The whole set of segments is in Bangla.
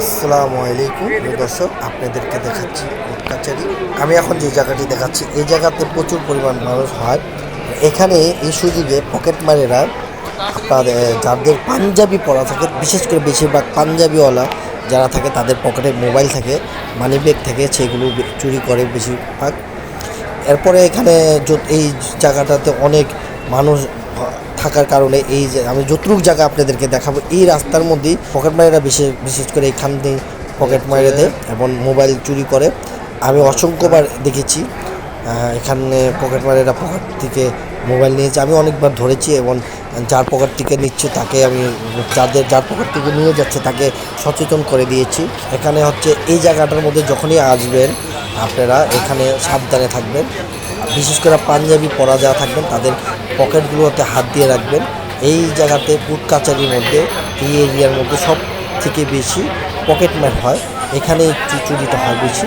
আসসালামু আলাইকুম দর্শক, আপনাদেরকে দেখাচ্ছি কাচারি। আমি এখন যে জায়গাটি দেখাচ্ছি, এই জায়গাতে প্রচুর পরিমাণ মানুষ হয়। এখানে এই সুযোগে পকেট মারেরা আপনার যাদের পাঞ্জাবি পরা থাকে, বিশেষ করে বেশিরভাগ পাঞ্জাবিওয়ালা যারা থাকে, তাদের পকেটে মোবাইল থাকে মানি ব্যাগ থাকে, সেগুলো চুরি করে বেশিরভাগ। এরপরে এখানে এই জায়গাটাতে অনেক মানুষ থাকার কারণে এই যে আমি যতটুকু জায়গা আপনাদেরকে দেখাবো এই রাস্তার মধ্যেই পকেট মারেরা বিশেষ বিশেষ করে এখান দিয়ে পকেট মারে দেয় এবং মোবাইল চুরি করে। আমি অসংখ্যবার দেখেছি এখানে পকেট মারেরা পকেট থেকে মোবাইল নিয়েছে। আমি অনেকবার ধরেছি এবং যার পকেট থেকে নিচ্ছে তাকে আমি যাদের যার পকেট থেকে নিয়ে যাচ্ছে তাকে সচেতন করে দিয়েছি। এখানে হচ্ছে এই জায়গাটার মধ্যে যখনই আসবেন আপনারা এখানে সাবধানে থাকবেন। বিশেষ করে পাঞ্জাবি পরা যারা থাকবেন তাদের পকেটগুলোতে হাত দিয়ে রাখবেন। এই জায়গাতে কুট কাচারির মধ্যে, এই এরিয়ার মধ্যে সব থেকে বেশি পকেট ম্যান হয়। এখানে একটু চুরিটা হয় বেশি।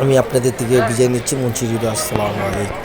আমি আপনাদের থেকে বিজয় নিচ্ছি মুন্সিজুর আসসালামু আলাইকুম।